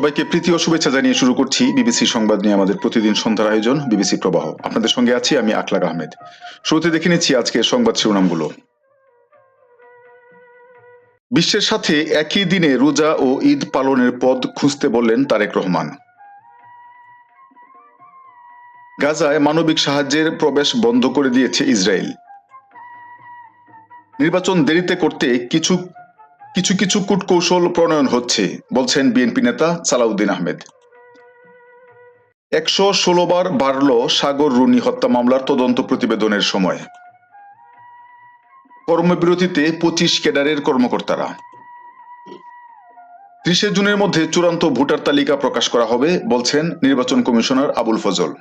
সবাইকে প্রীতি ও শুভেচ্ছা জানিয়ে শুরু করছি বিবিসি সংবাদ নিয়ে আমাদের প্রতিদিন সন্ধ্যার আয়োজন, বিবিসি প্রবাহ। আপনাদের সঙ্গে আছি আমি আকলাক আহমেদ। শুরুতে দেখে নিচ্ছি আজকে সংবাদ শিরোনামগুলো। বিশ্বের সাথে একই দিনে রোজা ও ঈদ পালনের পদ খুঁজতে বললেন তারেক রহমান। গাজায় মানবিক সাহায্যের প্রবেশ বন্ধ করে দিয়েছে ইসরায়েল। নির্বাচন দেরিতে করতে কিছু কিছু কিছু কূটকৌশল প্রণয়ন হচ্ছে, বলছেন বিএনপি নেতা সালাউদ্দিন আহমেদ। একশো ষোলো বার বাড়ল সাগর রুনি হত্যা মামলার তদন্ত প্রতিবেদনের সময়। কর্মবিরতিতে পঁচিশ ক্যাডারের কর্মকর্তারা। ত্রিশে জুনের মধ্যে চূড়ান্ত ভোটার তালিকা প্রকাশ করা হবে, বলছেন নির্বাচন কমিশনার আবুল ফজল।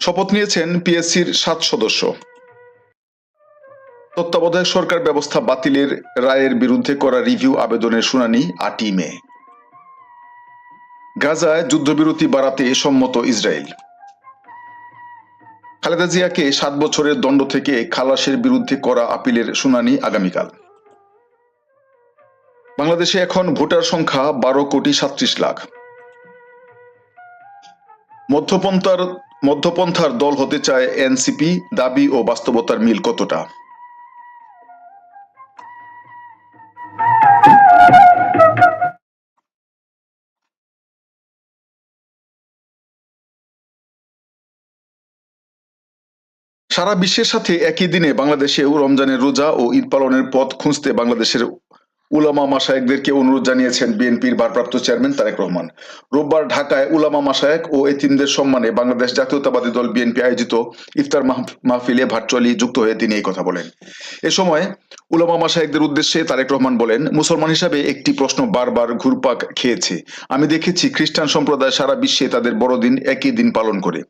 শপথ নিয়েছেন পিএসসির সাত সদস্য। তত্ত্বাবধায়ক সরকার ব্যবস্থা বাতিলের রায়ের বিরুদ্ধে করা রিভিউ আবেদনের শুনানি আটই মে। গাজায় যুদ্ধবিরতি বাড়াতে সম্মত ইসরায়েল। খালেদা জিয়াকে সাত বছরের দণ্ড থেকে খালাসের বিরুদ্ধে করা আপিলের শুনানি আগামীকাল। বাংলাদেশে এখন ভোটার সংখ্যা বারো কোটি সাত্রিশ লাখ। মধ্যপন্থার মধ্যপন্থার দল হতে চায় এনসিপি, দাবি ও বাস্তবতার মিল কতটা? সারা বিশ্বের সাথে একই দিনে বাংলাদেশেও রমজানের রোজা ও ঈদ পালনের পথ খুঁজতে বাংলাদেশের উলামা মাসায়েকদেরকে অনুরোধ জানিয়েছেন বিএনপির ভারপ্রাপ্ত চেয়ারম্যান তারেক রহমান। রোববার ঢাকায় উলামা মাসায়েক ও এতিমদের সম্মানে বাংলাদেশ জাতীয়তাবাদী দল বিএনপি আয়োজিত ইফতার মাহফিলে ভার্চুয়ালি যুক্ত হয়ে তিনি এই কথা বলেন। এ সময় উলামা মাসায়েকদের উদ্দেশ্যে তারেক রহমান বলেন, মুসলমান হিসাবে একটি প্রশ্ন বারবার ঘুরপাক খেয়েছে। আমি দেখেছি খ্রিস্টান সম্প্রদায় সারা বিশ্বে তাদের বড়দিন একই দিন পালন করে।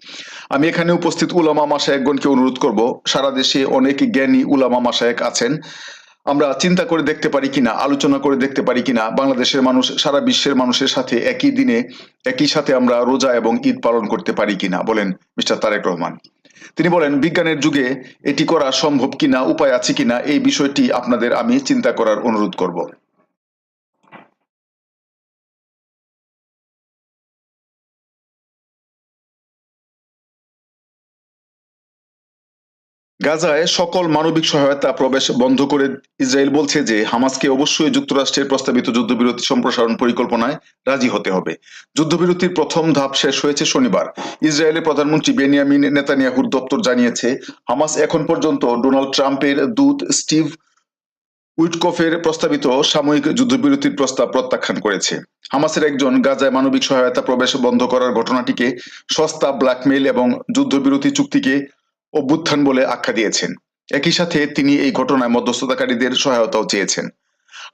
আমি এখানে উপস্থিত উলামা মাসায়েকগণকে অনুরোধ করব, সারা দেশে অনেক জ্ঞানী উলামা মাসায়েক আছেন আমরা চিন্তা করে দেখতে পারি কিনা, আলোচনা করে দেখতে পারি কিনা, বাংলাদেশের মানুষ, সারা বিশ্বের মানুষের সাথে একই দিনে, একই সাথে আমরা রোজা এবং ঈদ পালন করতে পারি কিনা, বলেন মিস্টার তারেক রহমান। তিনি বলেন, বিজ্ঞানের যুগে এটি করা সম্ভব কিনা, উপায় আছে কিনা, এই বিষয়টি আপনাদের আমি চিন্তা করার অনুরোধ করব। গাজায় সকল মানবিক সহায়তা প্রবেশ বন্ধ করে ইসরায়েল বলছে যে হামাসকে অবশ্যই যুক্তরাষ্ট্রের প্রস্তাবিত যুদ্ধবিরতি সম্প্রসারণ পরিকল্পনায় রাজি হতে হবে। যুদ্ধবিরতির প্রথম ধাপ শেষ হয়েছে শনিবার। ইসরায়েলের প্রধানমন্ত্রী বেনিয়ামিন নেতানিয়াহুর দপ্তর জানিয়েছে, হামাস এখন পর্যন্ত ডোনাল্ড ট্রাম্পের দূত স্টিভ উইটকফের প্রস্তাবিত সাময়িক যুদ্ধবিরতির প্রস্তাব প্রত্যাখ্যান করেছে। হামাসের একজন গাজায় মানবিক সহায়তা প্রবেশ বন্ধ করার ঘটনাটিকে সস্তা ব্ল্যাকমেইল এবং যুদ্ধবিরতি চুক্তিকে অভ্যুত্থান বলে আখ্যা দিয়েছেন। একই সাথে তিনি এই ঘটনায় মধ্যস্থতাকারীদের সহায়তাও চেয়েছেন।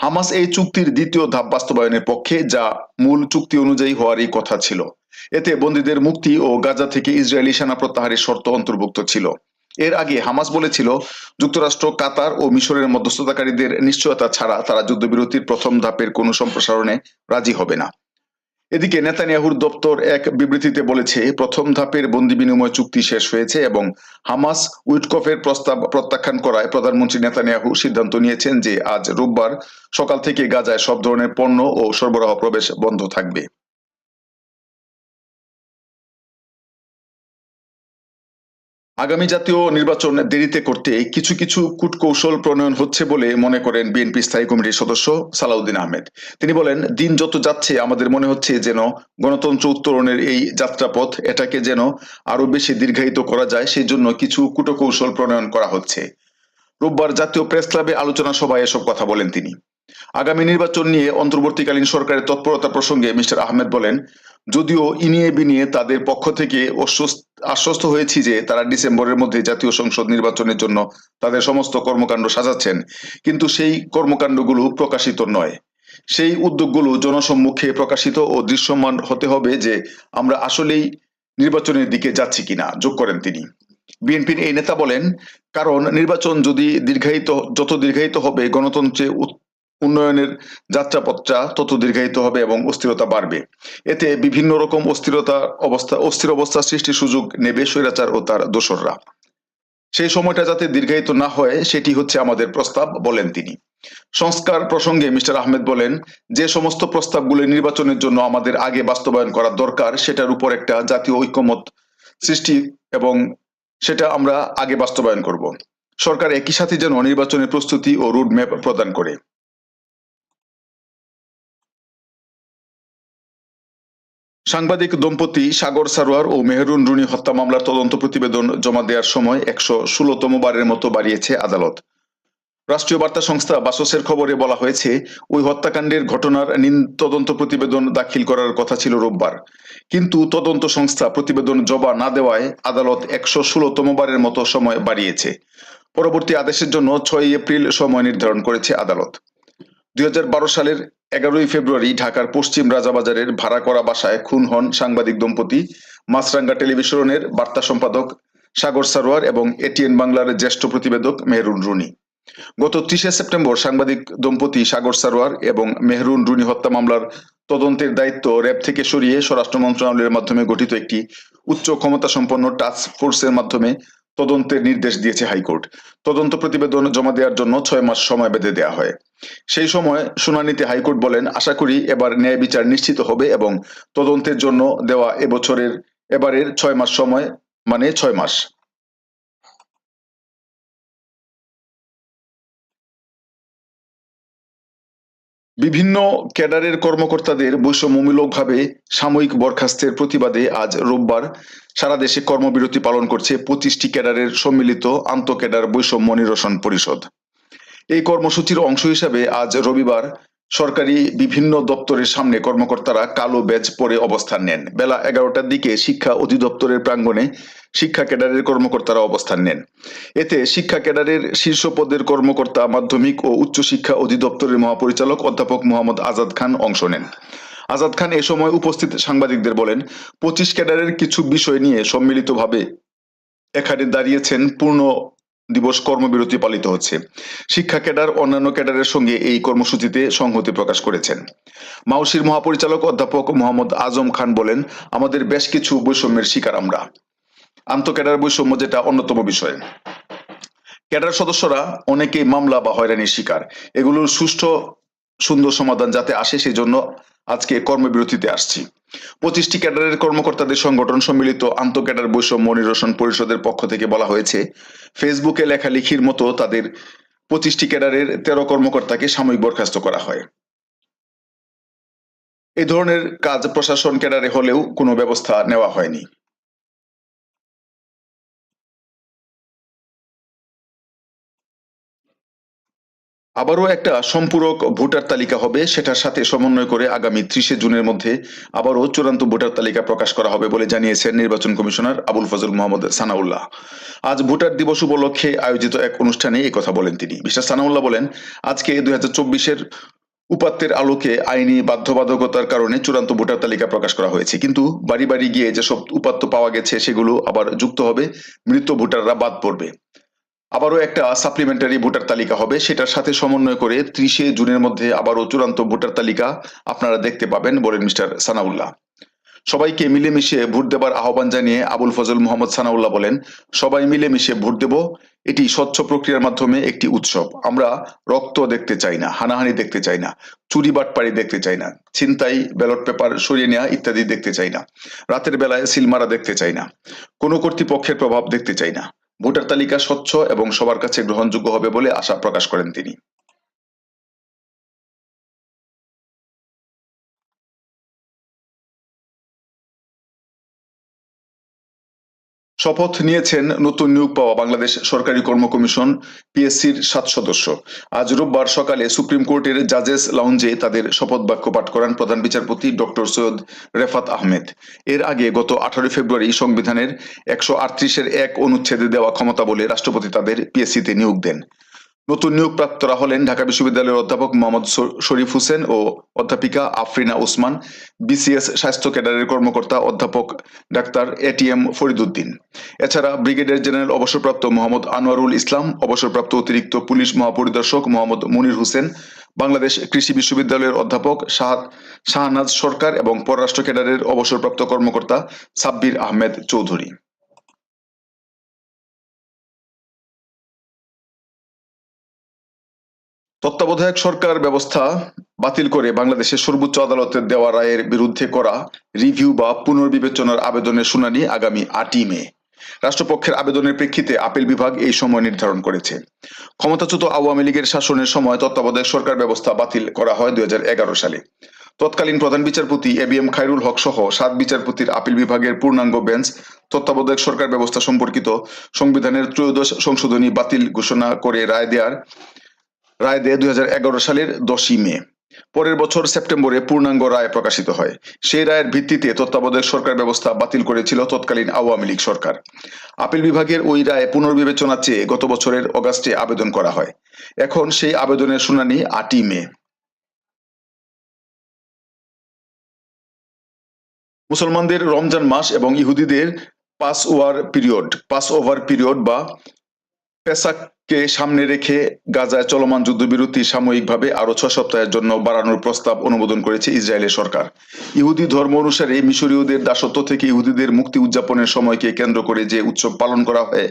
হামাস এই চুক্তির দ্বিতীয় ধাপ বাস্তবায়নের পক্ষে, যা মূল চুক্তি অনুযায়ী হওয়ারই কথা ছিল। এতে বন্দীদের মুক্তি ও গাজা থেকে ইসরায়েলি সেনা প্রত্যাহারের শর্ত অন্তর্ভুক্ত ছিল। এর আগে হামাস বলেছিল, যুক্তরাষ্ট্র, কাতার ও মিশরের মধ্যস্থতাকারীদের নিশ্চয়তা ছাড়া তারা যুদ্ধবিরতির প্রথম ধাপের কোনো সম্প্রসারণে রাজি হবে না। এদিকে নেতানিয়াহুর দপ্তর এক বিবৃতিতে বলেছে, প্রথম ধাপের বন্দি বিনিময় চুক্তি শেষ হয়েছে এবং হামাস উইটকফের প্রস্তাব প্রত্যাখ্যান করায় প্রধানমন্ত্রী নেতানিয়াহু সিদ্ধান্ত নিয়েছেন যে আজ রোববার সকাল থেকে গাজায় সব ধরনের পণ্য ও সরবরাহ প্রবেশ বন্ধ থাকবে। আগামী জাতীয় নির্বাচন দেরিতে করতে কিছু কিছু কূটকৌশল প্রণয়ন হচ্ছে বলে মনে করেন বিএনপি স্থায়ী কমিটির সদস্য সালাউদ্দিন আহমেদ। তিনি বলেন, দিন যত যাচ্ছে, আমাদের মনে হচ্ছে যেন গণতন্ত্র উত্তরণের এই যাত্রাপথ এটাকে যেন আরও বেশি দীর্ঘায়িত করা যায় সেই জন্য কিছু কূটকৌশল প্রণয়ন করা হচ্ছে। রোববার জাতীয় প্রেস ক্লাবে আলোচনা সভায় এসব কথা বলেন তিনি। আগামী নির্বাচন নিয়ে অন্তর্বর্তীকালীন সরকারের তৎপরতা প্রসঙ্গে মিস্টার আহমেদ বলেন যদিও ইনিয়ে বিনিয়ে তাদের পক্ষ থেকে আশ্বস্ত হয়েছি যে তারা ডিসেম্বরের মধ্যে জাতীয় সংসদ নির্বাচনের জন্য তাদের সমস্ত কর্মকাণ্ড সাজাচ্ছেন। কিন্তু সেই কর্মকাণ্ডগুলো প্রকাশিত নয়। সেই উদ্যোগগুলো জনসম্মুখে প্রকাশিত ও দৃশ্যমান হতে হবে যে আমরা আসলেই নির্বাচনের দিকে যাচ্ছি কিনা। যোগ করেন তিনি। বিএনপির এই নেতা বলেন, কারণ নির্বাচন যদি দীর্ঘায়িত যত দীর্ঘায়িত হবে, গণতন্ত্রে উন্নয়নের যাত্রাপথটা তত দীর্ঘায়িত হবে এবং অস্থিরতা বাড়বে। এতে বিভিন্ন রকম অস্থিরতা অবস্থা, অস্থির অবস্থা সৃষ্টির সুযোগ নেবে স্বৈরাচার ও তার দোসররা। সেই সময়টা যাতে দীর্ঘায়িত না হয়, সেটি হচ্ছে আমাদের প্রস্তাব, বলেন তিনি। সংস্কার প্রসঙ্গে মিস্টার আহমেদ বলেন, যে সমস্ত প্রস্তাবগুলো নির্বাচনের জন্য আমাদের আগে বাস্তবায়ন করা দরকার, সেটার উপর একটা জাতীয় ঐক্যমত সৃষ্টি এবং সেটা আমরা আগে বাস্তবায়ন করব। সরকার একই সাথে যেন নির্বাচনের প্রস্তুতি ও রুট ম্যাপ প্রদান করে। সাংবাদিক দম্পতি সাগর সারোয়ার ও মেহরুন রুনি হত্যা মামলার তদন্ত প্রতিবেদন জমা দেওয়ার সময় একশো ষোলোতম বারের মতো বাড়িয়েছে আদালত। রাষ্ট্রীয় বার্তা সংস্থা বাসসের খবরে বলা হয়েছে, ওই হত্যাকাণ্ডের ঘটনার তদন্ত প্রতিবেদন দাখিল করার কথা ছিল রোববার। কিন্তু তদন্ত সংস্থা প্রতিবেদন জমা না দেওয়ায় আদালত একশো ষোলোতম বারের মতো সময় বাড়িয়েছে। পরবর্তী আদেশের জন্য ছয় এপ্রিল সময় নির্ধারণ করেছে আদালত। দুই হাজার বারো সালের এগারোই ফেব্রুয়ারি ঢাকার পশ্চিম রাজাবাজারের ভাড়া করা বাসায় খুন হন সাংবাদিক দম্পতি, মাছরাঙ্গা টেলিভিশনের বার্তা সম্পাদক সাগর সারোয়ার এবং এটিএন বাংলার জ্যেষ্ঠ প্রতিবেদক মেহরুন রুনি। গত ত্রিশে সেপ্টেম্বর সাংবাদিক দম্পতি সাগর সারোয়ার এবং মেহরুন রুনি হত্যা মামলার তদন্তের দায়িত্ব র্যাব থেকে সরিয়ে স্বরাষ্ট্র মন্ত্রণালয়ের মাধ্যমে গঠিত একটি উচ্চ ক্ষমতা সম্পন্ন টাস্ক ফোর্সের মাধ্যমে তদন্তের নির্দেশ দিয়েছে হাইকোর্ট। তদন্ত প্রতিবেদন জমা দেওয়ার জন্য ছয় মাস সময় বেঁধে দেওয়া হয়। সেই সময় শুনানিতে হাইকোর্ট বলেন, আশা করি এবার ন্যায় বিচার নিশ্চিত হবে এবং তদন্তের জন্য দেওয়া এবছরের, এবারের ছয় মাস সময় মানে ছয় মাস। বিভিন্ন ক্যাডারের কর্মকর্তাদের বৈষম্যমূলকভাবে সাময়িক বরখাস্তের প্রতিবাদে আজ রোববার সারা দেশে কর্মবিরতি পালন করছে পঁচিশটি ক্যাডারের সম্মিলিত আন্তঃক্যাডার বৈষম্য নিরসন পরিষদ। এই কর্মসূচির অংশ হিসাবে আজ রবিবার সরকারি বিভিন্ন দপ্তরের সামনে কর্মকর্তারা কালো ব্যাজ পরে অবস্থান নেন। বেলা এগারোটার দিকে শিক্ষা অধিদপ্তরের প্রাঙ্গণে শিক্ষা ক্যাডারের কর্মকর্তারা অবস্থান নেন। এতে শিক্ষা ক্যাডারের শীর্ষ পদের কর্মকর্তা, মাধ্যমিক ও উচ্চশিক্ষা অধিদপ্তরের মহাপরিচালক অধ্যাপক মোহাম্মদ আজাদ খান অংশ নেন। আজাদ খান এ সময় উপস্থিত সাংবাদিকদের বলেন, পঁচিশ ক্যাডারের কিছু বিষয় নিয়ে সম্মিলিতভাবে এখানে দাঁড়িয়েছেন পূর্ণ দিবস কর্মবিরতি পালিত হচ্ছে। শিক্ষা ক্যাডার, অন্যান্য ক্যাডারের সঙ্গে এই কর্মসূচিতে সংহতি প্রকাশ করেছেন। মাউসির মহাপরিচালক অধ্যাপক মোহাম্মদ আজম খান বলেন, আমাদের বেশ কিছু বৈষম্যের শিকার আমরা। আন্তঃক্যাডার বৈষম্য যেটা অন্যতম বিষয়। ক্যাডার সদস্যরা অনেকেই মামলা বা হয়রানির শিকার। এগুলোর সুষ্ঠু, সুন্দর সমাধান যাতে আসে সেই জন্য আজকে কর্মবিরতিতে আসছি। পঁচিশটি ক্যাডারের কর্মকর্তাদের সংগঠন সম্মিলিত আন্তঃক্যাডার বৈষম্য নিরসন পরিষদের পক্ষ থেকে বলা হয়েছে, ফেসবুকে লেখালেখির মতো তাদের পঁচিশটি ক্যাডারের তেরো কর্মকর্তাকে সাময়িক বরখাস্ত করা হয়। এ ধরনের কাজ প্রশাসন ক্যাডারে হলেও কোনো ব্যবস্থা নেওয়া হয়নি। আবারও একটা সম্পূরক ভোটার তালিকা হবে, সেটার সাথে সমন্বয় করে আগামী ত্রিশে জুনের মধ্যে আবারও চূড়ান্ত ভোটার তালিকা প্রকাশ করা হবে বলে জানিয়েছেন নির্বাচন কমিশনার আবুল ফজল মোহাম্মদ সানাউল্লাহ। আজ ভোটার দিবস উপলক্ষে আয়োজিত এক অনুষ্ঠানে এই কথা বলেন তিনি। মিস্টার সানাউল্লাহ বলেন, আজকে দুই হাজার চব্বিশের উপাত্তের আলোকে আইনি বাধ্যবাধকতার কারণে চূড়ান্ত ভোটার তালিকা প্রকাশ করা হয়েছে। কিন্তু বাড়ি বাড়ি গিয়ে যেসব উপাত্ত পাওয়া গেছে, সেগুলো আবার যুক্ত হবে, মৃত ভোটাররা বাদ পড়বে। আবারও একটা সাপ্লিমেন্টারি ভোটার তালিকা হবে। সেটার সাথে সমন্বয় করে ত্রিশে জুনের মধ্যে আবারও চূড়ান্ত ভোটার তালিকা আপনারা দেখতে পাবেন বলেন মিস্টার সানাউল্লাহ। সবাইকে মিলেমিশে ভোট দেবার আহ্বান জানিয়ে আবুল ফজল মোহাম্মদ সানাউল্লাহ বলেন, সবাই মিলেমিশে ভোট দেব। এটি স্বচ্ছ প্রক্রিয়ার মাধ্যমে একটি উৎসব। আমরা রক্ত দেখতে চাই না, হানাহানি দেখতে চাই না, চুরি বাটপাড়ি দেখতে চাই না, ছিনতাই, ব্যালট পেপার সরিয়ে নেওয়া ইত্যাদি দেখতে চাই না, রাতের বেলায় সিলমারা দেখতে চাই না, কোনো কর্তৃপক্ষের প্রভাব দেখতে চাই না। ভোটার তালিকা স্বচ্ছ এবং সবার কাছে গ্রহণযোগ্য হবে বলে আশা প্রকাশ করেন তিনি। শপথ নিয়েছেন নতুন নিয়োগ পাওয়া বাংলাদেশ সরকারি কর্ম কমিশন, পিএসসির সাত সদস্য। আজ রোববার সকালে সুপ্রিম কোর্টের জাজেস লাউঞ্জে তাদের শপথ বাক্য পাঠ করান প্রধান বিচারপতি ডক্টর সৈয়দ রেফাত আহমেদ। এর আগে গত আঠারোই ফেব্রুয়ারি সংবিধানের একশো আটত্রিশের এক অনুচ্ছেদে দেওয়া ক্ষমতা বলে রাষ্ট্রপতি তাদের পিএসসিতে নিয়োগ দেন। নতুন নিয়োগপ্রাপ্তরা হলেন ঢাকা বিশ্ববিদ্যালয়ের অধ্যাপক মোহাম্মদ শরীফ হোসেন ও অধ্যাপিকা আফরিনা ওসমান, বিসিএস স্বাস্থ্য ক্যাডারের কর্মকর্তা অধ্যাপক ডাক্তার এটিএম ফরিদুদ্দিন এছাড়া ব্রিগেডিয়ার জেনারেল অবসরপ্রাপ্ত মোহাম্মদ আনোয়ারুল ইসলাম, অবসরপ্রাপ্ত অতিরিক্ত পুলিশ মহাপরিদর্শক মোহাম্মদ মুনির হোসেন, বাংলাদেশ কৃষি বিশ্ববিদ্যালয়ের অধ্যাপক শাহ শাহনাজ সরকার এবং পররাষ্ট্র ক্যাডারের অবসরপ্রাপ্ত কর্মকর্তা সাব্বির আহমেদ চৌধুরী। তত্ত্বাবধায়ক সরকার ব্যবস্থা বাতিল করে বাংলাদেশের সর্বোচ্চ আদালতের দেওয়া রায়ের বিরুদ্ধে করা রিভিউ বা পুনর্বিবেচনার আবেদনের শুনানি আগামী আটই মে। রাষ্ট্রপক্ষের আবেদনের প্রেক্ষিতে আপিল বিভাগ এই সময় নির্ধারণ করেছে। ক্ষমতাচ্যুত আওয়ামী লীগের শাসনের সময় তত্ত্বাবধায়ক সরকার ব্যবস্থা বাতিল করা হয় দুই হাজার এগারো সালে। তৎকালীন প্রধান বিচারপতি A B M Khairul Haque সহ সাত বিচারপতির আপিল বিভাগের পূর্ণাঙ্গ বেঞ্চ তত্ত্বাবধায়ক সরকার ব্যবস্থা সম্পর্কিত সংবিধানের ত্রয়োদশ সংশোধনী বাতিল ঘোষণা করে রায় দেওয়ার রায় দেয় দুই সালের দশই মে। পরের বছর সেপ্টেম্বরে পূর্ণাঙ্গ রায় প্রকাশিত হয়। সেই রায়ের ভিত্তিতে তত্ত্বাবধায়ক সরকার ব্যবস্থা বাতিল করেছিল তৎকালীন আওয়ামী লীগ সরকার। আপিল বিভাগের ওই রায় পুনর্বিবেচনা চেয়ে গত বছরের অগাস্টে আবেদন করা হয়। এখন সেই আবেদনের শুনানি আটই মে। মুসলমানদের রমজান মাস এবং ইহুদিদের Passover period Passover period বা পেসাককে সামনে রেখে গাজায় চলমান যুদ্ধবিরতি সাময়িকভাবে আরও ছয় সপ্তাহের জন্য বাড়ানোর প্রস্তাব অনুমোদন করেছে ইসরায়েলের সরকার। ইহুদি ধর্ম অনুসারে মিশরীয়দের দাসত্ব থেকে ইহুদিদের মুক্তি উদযাপনের সময়কে কেন্দ্র করে যে উৎসব পালন করা হয়,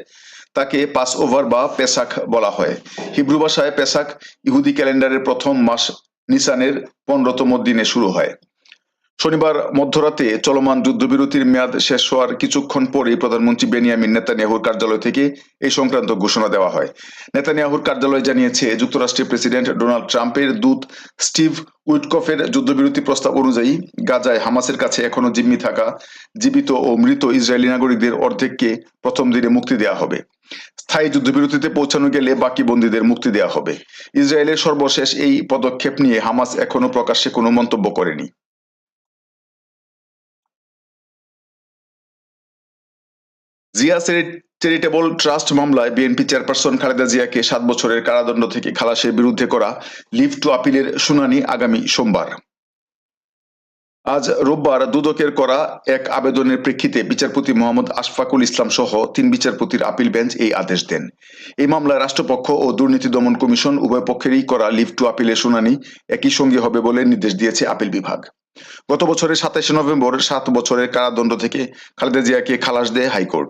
তাকে পাস ওভার বা পেসাক বলা হয়। হিব্রু ভাষায় পেসাক ইহুদি ক্যালেন্ডারের প্রথম মাস নিসানের পনেরোতম দিনে শুরু হয়। শনিবার মধ্যরাতে চলমান যুদ্ধবিরতির মেয়াদ শেষ হওয়ার কিছুক্ষণ পরেই প্রধানমন্ত্রী বেনিয়ামিন নেতানিয়াহুর কার্যালয় থেকে এই সংক্রান্ত ঘোষণা দেওয়া হয়। নেতানিয়াহুর কার্যালয় জানিয়েছে, যুক্তরাষ্ট্রের প্রেসিডেন্ট ডোনাল্ড ট্রাম্পের দূত স্টিভ উইটকফের যুদ্ধবিরতি প্রস্তাব অনুযায়ী গাজায় হামাসের কাছে এখনও জিম্মি থাকা জীবিত ও মৃত ইসরায়েলি নাগরিকদের অর্ধেককে প্রথম দিনে মুক্তি দেওয়া হবে। স্থায়ী যুদ্ধবিরতিতে পৌঁছানো গেলে বাকি বন্দীদের মুক্তি দেওয়া হবে। ইসরায়েলের সর্বশেষ এই পদক্ষেপ নিয়ে হামাস এখনও প্রকাশ্যে কোনো মন্তব্য করেনি। জিয়া চ্যারিটেবল ট্রাস্ট মামলায় বিএনপি চেয়ারপারসন খালেদা জিয়াকে সাত বছরের কারাদণ্ড থেকে খালাসের বিরুদ্ধে করা লিভ টু আপিলের শুনানি আগামী সোমবার। আজ রোববার দুদকের করা এক আবেদনের প্রেক্ষিতে বিচারপতি মোহাম্মদ আশফাকুল ইসলাম সহ তিন বিচারপতির আপিল বেঞ্চ এই আদেশ দেন। এই মামলায় রাষ্ট্রপক্ষ ও দুর্নীতি দমন কমিশন উভয় পক্ষেরই করা লিভ টু আপিলের শুনানি একই সঙ্গে হবে বলে নির্দেশ দিয়েছে আপিল বিভাগ। গত বছরের সাতাশে নভেম্বর সাত বছরের কারাদণ্ড থেকে খালেদা জিয়াকে খালাস দেয় হাইকোর্ট।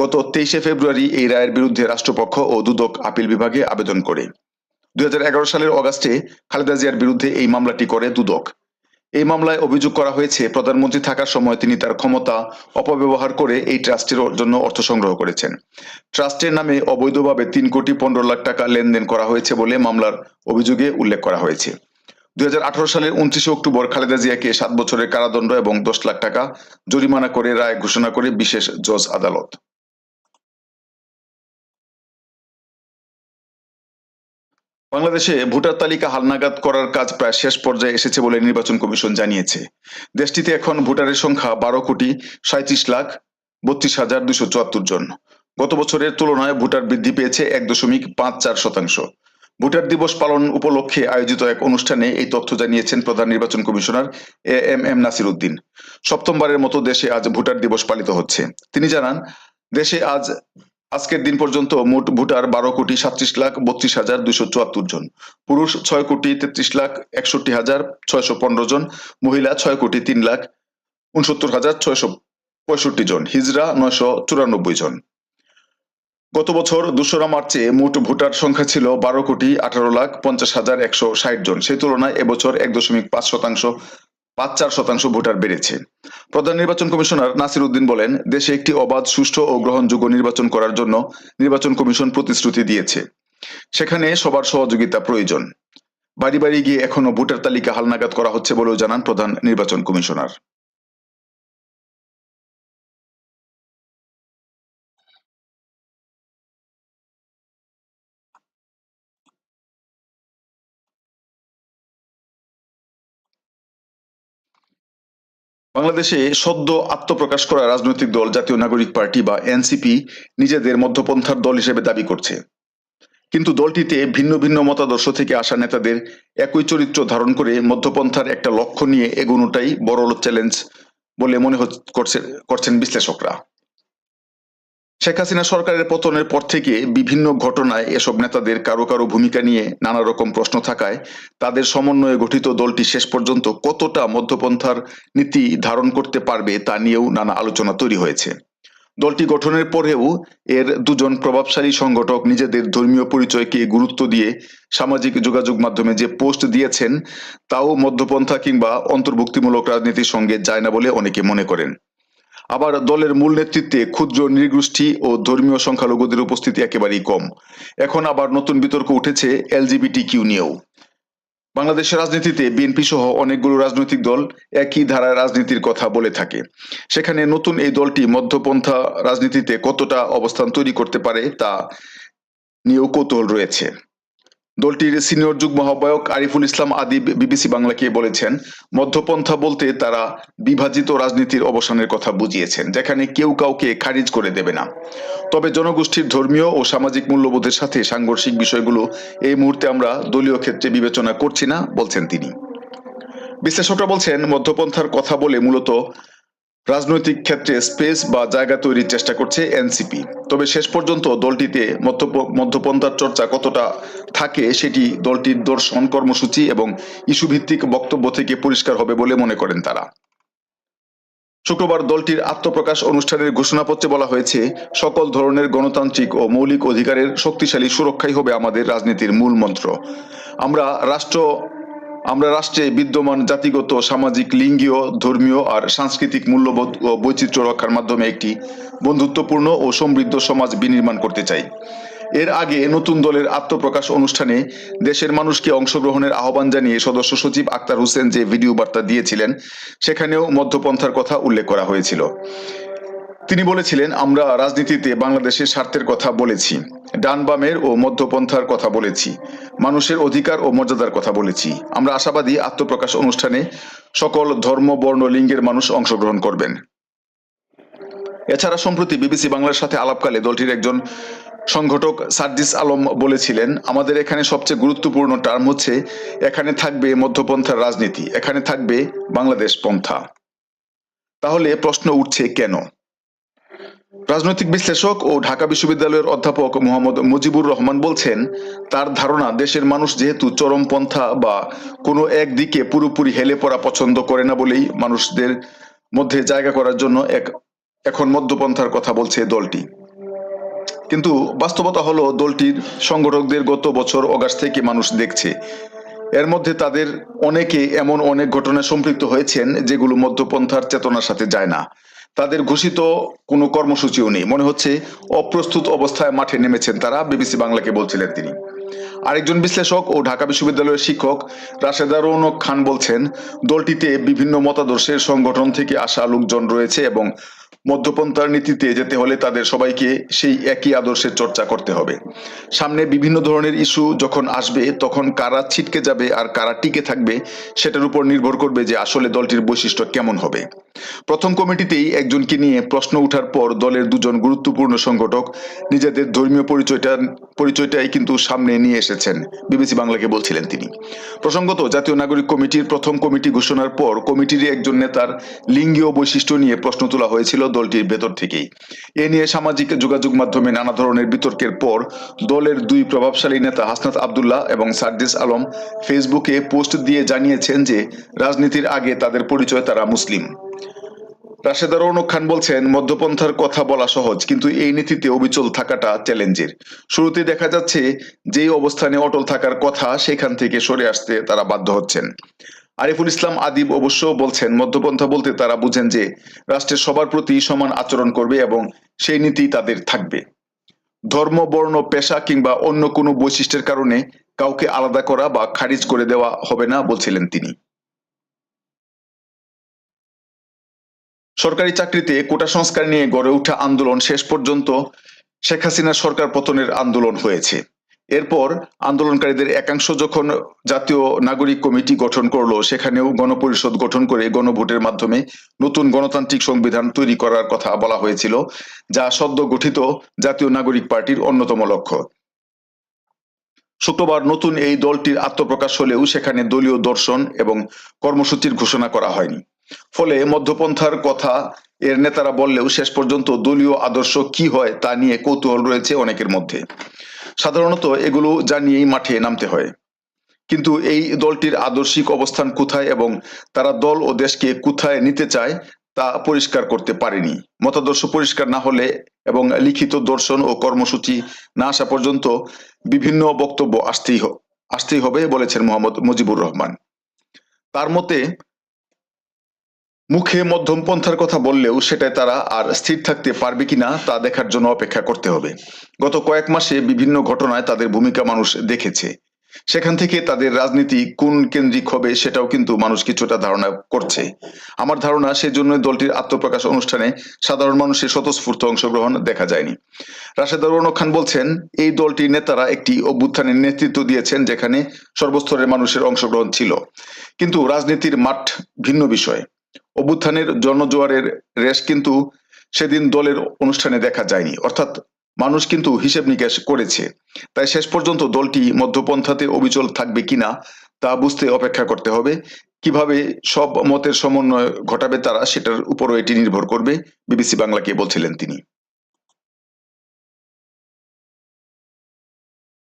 গত তেইশে ফেব্রুয়ারি এই রায়ের বিরুদ্ধে রাষ্ট্রপক্ষ ও দুদক আপিল বিভাগে আবেদন করে। দুই হাজার এগারো সালের অগাস্টে খালেদা জিয়ার বিরুদ্ধে এই মামলাটি করে দুদক। এই মামলায় অভিযোগ করা হয়েছে, প্রধানমন্ত্রী থাকার সময় তিনি তার ক্ষমতা অপব্যবহার করে এই ট্রাস্টের জন্য অর্থ সংগ্রহ করেছেন। ট্রাস্টের নামে অবৈধভাবে তিন কোটি পনেরো লাখ টাকা লেনদেন করা হয়েছে বলে মামলার অভিযোগে উল্লেখ করা হয়েছে। দুই সালের উনত্রিশে অক্টোবর খালেদা জিয়াকে সাত বছরের কারাদণ্ড এবং দশ লাখ টাকা জরিমানা করে রায় ঘোষণা করে বিশেষ জজ আদালত। বাংলাদেশে ভোটার তালিকা হালনাগাদ করার কাজ প্রায় শেষ পর্যায়ে এসেছে বলে নির্বাচন কমিশন জানিয়েছে। দেশটিতে এখন ভোটারের সংখ্যা বারো কোটি সাঁত্রিশ লাখ বত্রিশ হাজার দুশো চুয়াত্তর জন। গত বছরের তুলনায় ভোটার বৃদ্ধি পেয়েছে এক দশমিক পাঁচ চার শতাংশ। ভোটার দিবস পালন উপলক্ষে আয়োজিত এক অনুষ্ঠানে এই তথ্য জানিয়েছেন প্রধান নির্বাচন commissioner A M M Nasir Uddin. সপ্তমবারের মতো দেশে আজ ভোটার দিবস পালিত হচ্ছে। তিনি জানান, দেশে আজ, আজকের দিন পর্যন্ত মোট ভোটার বারো কোটি সাতত্রিশ লাখ বত্রিশ হাজার দুশো চুয়াত্তর জন। পুরুষ ছয় কোটি তেত্রিশ লাখ একষট্টি হাজার ছয়শো পনেরো জন। মহিলা ছয় কোটি তিন লাখ উনসত্তর হাজার ছয়শো পঁয়ষট্টি জন। হিজরা নয়শো চুরানব্বই জন। গত বছর দোসরা মার্চে মোট ভোটার সংখ্যা ছিল বারো কোটি আঠারো লাখ পঞ্চাশ হাজার একশো ষাট জন। সেই তুলনায় এবছর এক দশমিক পাঁচ শতাংশ, পাঁচ চার শতাংশ ভোটার বেড়েছে। প্রধান নির্বাচন কমিশনার নাসির উদ্দিন বলেন, দেশে একটি অবাধ, সুষ্ঠু ও গ্রহণযোগ্য নির্বাচন করার জন্য নির্বাচন কমিশন প্রতিশ্রুতি দিয়েছে। সেখানে সবার সহযোগিতা প্রয়োজন। বাড়ি বাড়ি গিয়ে এখনও ভোটার তালিকা হালনাগাদ করা হচ্ছে বলেও জানান প্রধান নির্বাচন কমিশনার। বাংলাদেশে সদ্য আত্মপ্রকাশ করা রাজনৈতিক দল জাতীয় নাগরিক পার্টি বা এনসিপি নিজেদের মধ্যপন্থার দল হিসেবে দাবি করছে। কিন্তু দলটিতে ভিন্ন ভিন্ন মতাদর্শ থেকে আসা নেতাদের একই চরিত্র ধারণ করে মধ্যপন্থার একটা লক্ষ্য নিয়ে এগোনোটাই বড় চ্যালেঞ্জ বলে মনে করছে, করছেন বিশ্লেষকরা। শেখ হাসিনা সরকারের পতনের পর থেকে বিভিন্ন ঘটনায় এসব নেতাদের কারও কারও ভূমিকা নিয়ে নানা রকম প্রশ্ন থাকায় তাদের সমন্বয়ে গঠিত দলটি শেষ পর্যন্ত কতটা মধ্যপন্থার নীতি ধারণ করতে পারবে তা নিয়েও নানা আলোচনা তৈরি হয়েছে। দলটি গঠনের পরেও এর দুজন প্রভাবশালী সংগঠক নিজেদের ধর্মীয় পরিচয়কে গুরুত্ব দিয়ে সামাজিক যোগাযোগ মাধ্যমে যে পোস্ট দিয়েছেন, তাও মধ্যপন্থা কিংবা অন্তর্ভুক্তিমূলক রাজনীতির সঙ্গে যায় না বলে অনেকে মনে করেন। আবার দলের মূল নেতৃত্বে ক্ষুদ্র নৃগোষ্ঠী ও ধর্মীয় সংখ্যালঘুদের উপস্থিতি একেবারেই কম। এখন আবার নতুন বিতর্ক উঠেছে এলজিবিটি কিউ নিয়েও। বাংলাদেশের রাজনীতিতে বিএনপি সহ অনেকগুলো রাজনৈতিক দল একই ধারায় রাজনীতির কথা বলে থাকে। সেখানে নতুন এই দলটি মধ্যপন্থা রাজনীতিতে কতটা অবস্থান তৈরি করতে পারে তা নিয়েও কৌতূহল রয়েছে। দলটির সিনিয়র যুগ্ম আহ্বায়ক আরিফুল ইসলাম আদিব বিবিসি বাংলাকে বলেছেন, মধ্যপন্থা বলতে তারা বিভাজিত রাজনীতির অবসানের কথা বুঝিয়েছেন, যেখানে কেউ কাউকে খারিজ করে দেবে না। তবে জনগোষ্ঠীর ধর্মীয় ও সামাজিক মূল্যবোধের সাথে সাংঘর্ষিক বিষয়গুলো এই মুহূর্তে আমরা দলীয় ক্ষেত্রে বিবেচনা করছি না, বলছেন তিনি। বিশ্লেষকরা বলছেন, মধ্যপন্থার কথা বলে মূলত রাজনৈতিক ক্ষেত্রে স্পেস বা জায়গা তৈরির চেষ্টা করছে এনসিপি। তবে শেষ পর্যন্ত দলটিতে মধ্যপ- মধ্যপন্থার চর্চা কতটা থাকে সেটি দলটির দর্শন কর্মসূচি এবং ইস্যুভিত্তিক বক্তব্য থেকে পরিষ্কার হবে বলে মনে করেন তারা। শুক্রবার দলটির আত্মপ্রকাশ অনুষ্ঠানের ঘোষণাপত্রে বলা হয়েছে, সকল ধরনের গণতান্ত্রিক ও মৌলিক অধিকারের শক্তিশালী সুরক্ষাই হবে আমাদের রাজনীতির মূল মন্ত্র। আমরা রাষ্ট্র আমরা রাষ্ট্রে বিদ্যমান জাতিগত, সামাজিক, লিঙ্গীয়, ধর্মীয় আর সাংস্কৃতিক মূল্যবোধ ও বৈচিত্র্য রক্ষার মাধ্যমে একটি বন্ধুত্বপূর্ণ ও সমৃদ্ধ সমাজ বিনির্মাণ করতে চাই। এর আগে নতুন দলের আত্মপ্রকাশ অনুষ্ঠানে দেশের মানুষকে অংশগ্রহণের আহ্বান জানিয়ে সদস্য সচিব আক্তার হোসেন যে ভিডিও বার্তা দিয়েছিলেন, সেখানেও মধ্যপন্থার কথা উল্লেখ করা হয়েছিল। তিনি বলেছিলেন, আমরা রাজনীতিতে বাংলাদেশের স্বার্থের কথা বলেছি। ডান বামের ও মধ্যপন্থার কথা বলেছি, মানুষের অধিকার ও মর্যাদার কথা বলেছি। আমরা আশাবাদী আত্মপ্রকাশ অনুষ্ঠানে সকল ধর্ম, বর্ণ, লিঙ্গের মানুষ অংশগ্রহণ করবেন। এছাড়া সম্প্রতি বিবিসি বাংলার সাথে আলাপকালে দলটির একজন সংগঠক সার্জিস আলম বলেছিলেন, আমাদের এখানে সবচেয়ে গুরুত্বপূর্ণ টার্ম হচ্ছে, এখানে থাকবে মধ্যপন্থার রাজনীতি, এখানে থাকবে বাংলাদেশ পন্থা। তাহলে প্রশ্ন উঠছে কেন? রাজনৈতিক বিশ্লেষক ও ঢাকা বিশ্ববিদ্যালয়ের অধ্যাপক মোহাম্মদ মুজিবুর রহমান বলছেন, তার ধারণা দেশের মানুষ যেহেতু চরমপন্থা বা কোনো একদিকে পুরোপুরি হেলে পড়া পছন্দ করে না বলেই মানুষদের মধ্যে জায়গা করার জন্য এক এখন মধ্যপন্থার কথা বলছে দলটি। কিন্তু বাস্তবতা হলো দলটির সংগঠকদের গত বছর অগাস্ট থেকে মানুষ দেখছে। এর মধ্যে তাদের অনেকে এমন অনেক ঘটনায় সম্পৃক্ত হয়েছেন যেগুলো মধ্যপন্থার চেতনার সাথে যায় না। তাদের ঘোষিত কোনো কর্মসূচিও নেই। মনে হচ্ছে অপ্রস্তুত অবস্থায় মাঠে নেমেছেন তারা, বিবিসি বাংলাকে বলছিলেন তিনি। আরেকজন বিশ্লেষক ও ঢাকা বিশ্ববিদ্যালয়ের শিক্ষক রাশেদা রৌনক খান বলছেন, দলটিতে বিভিন্ন মতাদর্শের সংগঠন থেকে আসা লোকজন রয়েছে এবং মধ্যপন্থার নীতিতে যেতে হলে তাদের সবাইকে সেই একই আদর্শের চর্চা করতে হবে। সামনে বিভিন্ন ধরনের ইস্যু যখন আসবে, তখন কারা ছিটকে যাবে আর কারা টিকে থাকবে, সেটার উপর নির্ভর করবে যে আসলে দলটির বৈশিষ্ট্য কেমন হবে। প্রথম কমিটিতেই একজনকে নিয়ে প্রশ্ন ওঠার পর দলের দুজন গুরুত্বপূর্ণ সংগঠক নিজেদের ধর্মীয় পরিচয়টা, পরিচয়টাই কিন্তু সামনে নিয়ে এসেছেন। বিবিসি বাংলাকে বলছিলেন তিনি। প্রসঙ্গত, জাতীয় নাগরিক কমিটির প্রথম কমিটি ঘোষণার পর কমিটির একজন নেতার লিঙ্গীয় বৈশিষ্ট্য নিয়ে প্রশ্ন তোলা হয়েছিল দলটির ভেতর থেকেই। এ নিয়ে সামাজিক যোগাযোগ মাধ্যমে নানা ধরনের বিতর্কের পর দলের দুই প্রভাবশালী নেতা হাসনাত আবদুল্লাহ এবং সার্জিস আলম ফেসবুকে পোস্ট দিয়ে জানিয়েছেন যে, রাজনীতির আগে তাদের পরিচয় তারা মুসলিম। রাশেদা রৌনক খান বলছেন, মধ্যপন্থার কথা বলা সহজ, কিন্তু এই নীতিতে অবিচল থাকাটা চ্যালেঞ্জের। শুরুতে দেখা যাচ্ছে যেই অবস্থানে অটল থাকার কথা সেখান থেকে সরে আসতে তারা বাধ্য হচ্ছেন। আরিফুল ইসলাম আদিব অবশ্য বলছেন, মধ্যপন্থা বলতে তারা বুঝেন যে রাষ্ট্রের সবার প্রতি সমান আচরণ করবে এবং সেই নীতি তাদের থাকবে। ধর্ম, বর্ণ, পেশা কিংবা অন্য কোনো বৈশিষ্ট্যের কারণে কাউকে আলাদা করা বা খারিজ করে দেওয়া হবে না বলছিলেন তিনি। সরকারি চাকরিতে কোটা সংস্কার নিয়ে গড়ে ওঠা আন্দোলন শেষ পর্যন্ত শেখ হাসিনার সরকার পতনের আন্দোলন হয়েছে। এরপর আন্দোলনকারীদের একাংশ যখন জাতীয় নাগরিক কমিটি গঠন করল, সেখানেও গণপরিষদ গঠন করে গণভোটের মাধ্যমে নতুন গণতান্ত্রিক সংবিধান তৈরি করার কথা বলা হয়েছিল, যা সদ্য গঠিত জাতীয় নাগরিক পার্টির অন্যতম লক্ষ্য। শুক্রবার নতুন এই দলটির আত্মপ্রকাশ হলেও সেখানে দলীয় দর্শন এবং কর্মসূচির ঘোষণা করা হয়নি। ফলে মধ্যপন্থার কথা এর নেতারা বললেও শেষ পর্যন্ত দলীয় আদর্শ কি হয় তা নিয়ে কৌতূহল রয়েছে অনেকের মধ্যে। সাধারণত এগুলো জানিয়েই মাঠে নামতে হয়। কিন্তু এই দলটির আদর্শিক অবস্থান কোথায় এবং তারা দল ও দেশকে কোথায় নিতে চায় তা পরিষ্কার করতে পারেনি। মতাদর্শ পরিষ্কার না হলে এবং লিখিত দর্শন ও কর্মসূচি না আসা পর্যন্ত বিভিন্ন বক্তব্য আসতেই আসতেই হবে বলেছেন মোহাম্মদ মুজিবুর রহমান। তার মতে মুখে মধ্যম পন্থার কথা বললেও সেটাই তারা আর স্থির থাকতে পারবে কিনা তা দেখার জন্য অপেক্ষা করতে হবে। গত কয়েক মাসে বিভিন্ন ঘটনায় তাদের ভূমিকা মানুষ দেখেছে। সেখান থেকে তাদের রাজনীতি কোন কেন্দ্রিক হবে সেটাও কিন্তু মানুষ কিছুটা ধারণা করছে। আমার ধারণা সেজন্য দলটির আত্মপ্রকাশ অনুষ্ঠানে সাধারণ মানুষের স্বতঃস্ফূর্ত অংশগ্রহণ দেখা যায়নি। রাশেদ রৌনক খান বলছেন, এই দলটির নেতারা একটি অভ্যুত্থানের নেতৃত্ব দিয়েছেন যেখানে সর্বস্তরের মানুষের অংশগ্রহণ ছিল। কিন্তু রাজনীতির মাঠ ভিন্ন বিষয়। অভ্যুত্থানের জনজোয়ারের রেশ কিন্তু সেদিন দলের অনুষ্ঠানে দেখা যায়নি। অর্থাৎ মানুষ কিন্তু হিসেব নিকেশ করেছে। তাই শেষ পর্যন্ত দলটি মধ্যপন্থাতে অবিচল থাকবে কিনা তা বুঝতে অপেক্ষা করতে হবে। কীভাবে সব মতের সমন্বয় ঘটাবে তারা সেটার উপরও এটি নির্ভর করবে। বিবিসি বাংলাকে বলছিলেন তিনি।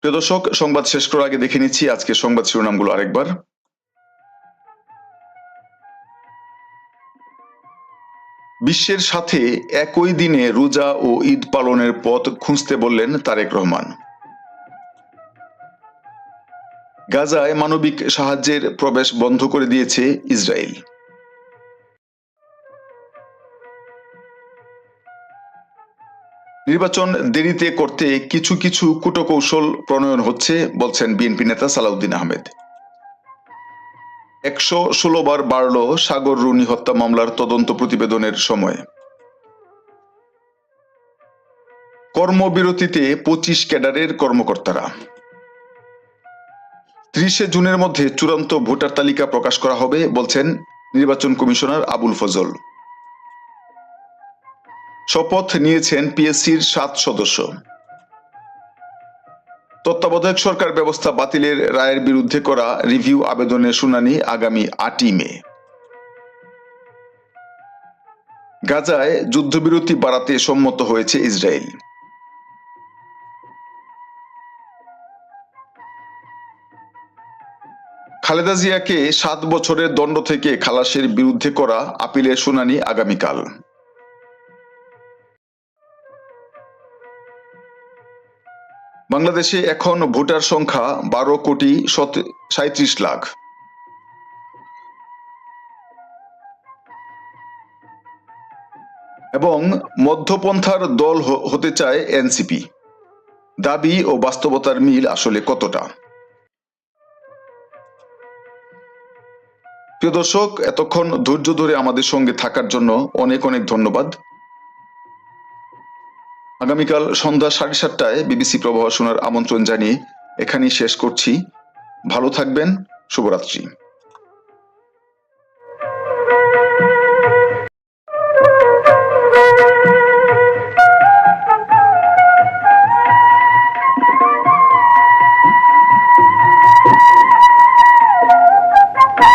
প্রিয় দর্শক, সংবাদ শেষ করার আগে দেখে নিচ্ছি আজকে সংবাদ শিরোনামগুলো আরেকবার। বিশ্বের সাথে একই দিনে রোজা ও ঈদ পালনের পথ খুঁজতে বললেন তারেক রহমান। গাজায় মানবিক সাহায্যের প্রবেশ বন্ধ করে দিয়েছে ইসরায়েল। নির্বাচন দেরিতে করতে কিছু কিছু কূটকৌশল প্রণয়ন হচ্ছে, বলছেন বিএনপি নেতা সালাউদ্দিন আহমেদ। একশো ষোলো বার বাড়ল সাগর রুনি হত্যা মামলার তদন্ত প্রতিবেদনের সময়। কর্মবিরতিতে পঁচিশ ক্যাডারের কর্মকর্তারা। ত্রিশে জুনের মধ্যে চূড়ান্ত ভোটার তালিকা প্রকাশ করা হবে, বলছেন নির্বাচন কমিশনার আবুল ফজল। শপথ নিয়েছেন পিএসসির সাত সদস্য। তত্ত্বাবধায়ক সরকার ব্যবস্থা বাতিলের রায়ের বিরুদ্ধে করা রিভিউ আবেদনের শুনানি আগামী আটই মে। গাজায় যুদ্ধবিরতি বাড়াতে সম্মত হয়েছে ইসরায়েল। খালেদা জিয়াকে সাত বছরের দণ্ড থেকে খালাসের বিরুদ্ধে করা আপিলের শুনানি আগামীকাল। বাংলাদেশে এখন ভোটার সংখ্যা বারো কোটি সাঁত্রিশ লাখ। এবং মধ্যপন্থার দল হতে চায় এনসিপি দাবি ও বাস্তবতার মিল আসলে কতটা? প্রিয় দর্শক, এতক্ষণ ধৈর্য ধরে আমাদের সঙ্গে থাকার জন্য অনেক অনেক ধন্যবাদ। আগামীকাল সন্ধ্যা সাড়ে সাতটায় বিবিসি প্রবাহ শোনার আমন্ত্রণ জানিয়ে এখানেই শেষ করছি। ভালো থাকবেন, শুভরাত্রি।